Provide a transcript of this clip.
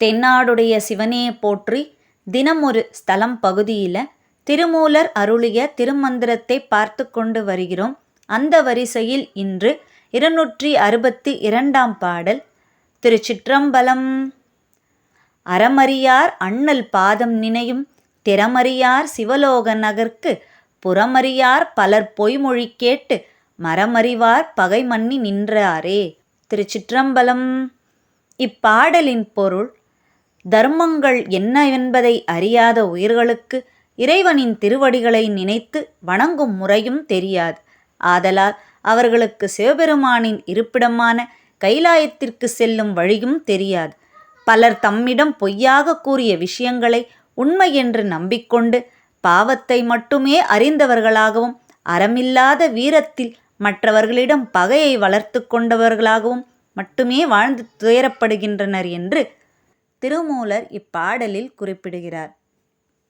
தென்னாடுடைய சிவனே போற்றி தினம் ஒரு ஸ்தலம் பகுதியில் திருமூலர் அருளிய திருமந்திரத்தை பார்த்து கொண்டு வருகிறோம். அந்த வரிசையில் இன்று இருநூற்றி அறுபத்தி இரண்டாம் பாடல். திருச்சிற்றம்பலம். அறமறியார் அண்ணல் பாதம் நினையும் திறமறியார் சிவலோக நகர்க்கு புறமறியார் பலர் பொய்மொழி கேட்டு மரமறிவார் பகை மன்னி நின்றாரே. திருச்சிற்றம்பலம். இப்பாடலின் பொருள் தர்மங்கள் என்ன என்பதை அறியாத உயிர்களுக்கு இறைவனின் திருவடிகளை நினைத்து வணங்கும் முறையும் தெரியாது. ஆதலால் அவர்களுக்கு சிவபெருமானின் இருப்பிடமான கைலாயத்திற்கு செல்லும் வழியும் தெரியாது. பலர் தம்மிடம் பொய்யாக கூறிய விஷயங்களை உண்மை என்று நம்பிக்கொண்டு பாவத்தை மட்டுமே அறிந்தவர்களாகவும் அறமில்லாத வீரத்தில் மற்றவர்களிடம் பகையை வளர்த்து கொண்டவர்களாகவும் மட்டுமே வாழ்ந்து துயரப்படுகின்றனர் என்று திருமூலர் இப்பாடலில் குறிப்பிடுகிறார்.